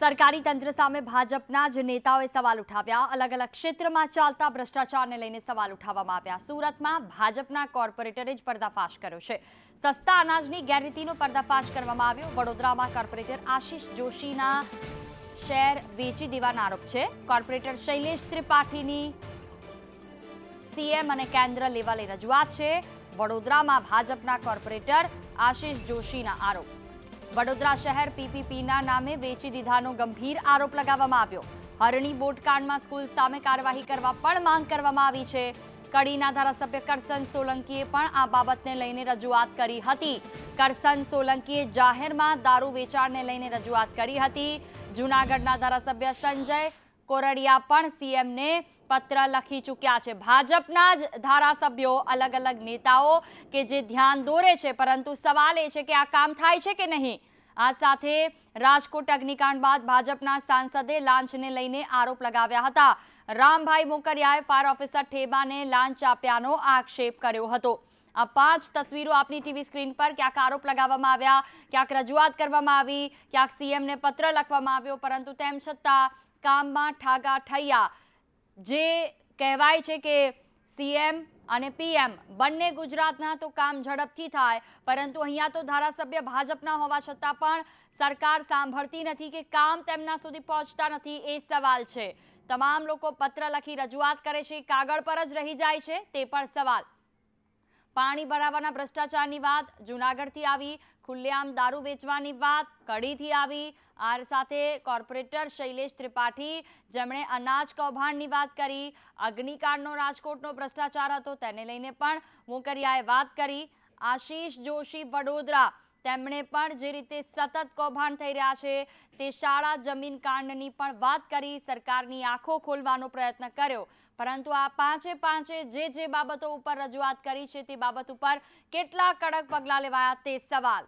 સરકારી તંત્ર સામે ભાજપના જ નેતાઓએ સવાલ ઉઠાવ્યા. અલગ અલગ ક્ષેત્રમાં ચાલતા ભ્રષ્ટાચારને લઈને સવાલ ઉઠાવવામાં આવ્યા. સુરતમાં ભાજપના કોર્પોરેટરે જ પર્દાફાશ કર્યો છે. સસ્તા અનાજની ગેરરીતિનો પર્દાફાશ કરવામાં આવ્યો. વડોદરામાં કોર્પોરેટર આશિષ જોશીના શેર વેચી દેવાના આરોપ છે. કોર્પોરેટર શૈલેષ ત્રિપાઠીની સીએમ અને કેન્દ્ર લેવલે રજૂઆત છે. વડોદરામાં ભાજપના કોર્પોરેટર આશિષ જોશીના આરોપ. વડોદરા શહેર પીપીપીના નામે વેચી દીધાનો ગંભીર આરોપ લગાવવામાં આવ્યો. હરણી બોટકાંડમાં સ્કૂલ સામે કાર્યવાહી કરવા પણ માંગ કરવામાં આવી છે. કડીના ધારાસભ્ય કરસન સોલંકીએ પણ આ બાબતને લઈને રજૂઆત કરી હતી. કરસન સોલંકીએ જાહેરમાં દારૂ વેચાણને લઈને રજૂઆત કરી હતી. જૂનાગઢના ધારાસભ્ય સંજય કોરડિયા પણ સીએમને પત્ર લખી ચૂક્યા છે. ભાજપના જ ધારાસભ્યો અલગ અલગ નેતાઓ કે જે ધ્યાન દોરે છે, પરંતુ સવાલ એ છે કે આ કામ થાય છે કે નહીં? આ સાથે રાજકોટ અગ્નિકાંડ બાદ ભાજપના સાંસદે લાંચને લઈને આરોપ લગાવ્યા હતા. રામભાઈ મોકરિયાએ ફાયર ઓફિસર ઠેબાને લાંચ આપ્યાનો આક્ષેપ કર્યો હતો. આ પાંચ તસવીરો આપની ટીવી સ્ક્રીન પર ક્યાંક આરોપ લગાવવામાં આવ્યા, ક્યાંક રજૂઆત કરવામાં આવી, ક્યાંક સીએમને પત્ર લખવામાં આવ્યો, પરંતુ તેમ છતાં કામમાં ઠાગા ઠૈયા. જે કહેવાય છે કે સીએમ અને પીએમ બંને ગુજરાતના તો કામ ઝડપથી થાય, પરંતુ અહીંયા તો ધારાસભ્ય ભાજપના હોવા છતાં પણ સરકાર સાંભળતી નથી કે કામ તેમના સુધી પહોંચતા નથી એ સવાલ છે. તમામ લોકો પત્ર લખી રજૂઆત કરે છે, કાગળ પર જ રહી જાય છે, તે પણ સવાલ. પાણી ભરાવાના ભ્રષ્ટાચારની વાત, જૂનાગઢથી આવી ખુલ્લેઆમ દારૂ વેચવાની વાત, કડીથી આવી આ સાથે કોર્પોરેટર શૈલેષ ત્રિપાઠી, જેમણે અનાજ કૌભાંડની વાત કરી, અગ્નિકાંડનો રાજકોટનો ભ્રષ્ટાચાર હતો તેને લઈને પણ મોકરિયાએ વાત કરી. આશીષ જોશી વડોદરા તેમણે પણ જે રીતે સતત કૌભાંડ થઈ રહ્યા છે, તે શાળા જમીન કાંડની પણ વાત કરી, સરકારની આંખો ખોલવાનો પ્રયત્ન કર્યો. પરંતુ આ પાંચે પાંચે જે જે બાબતો ઉપર રજૂઆત કરી છે, તે બાબત ઉપર કેટલા કડક પગલાં લેવાયા તે સવાલ.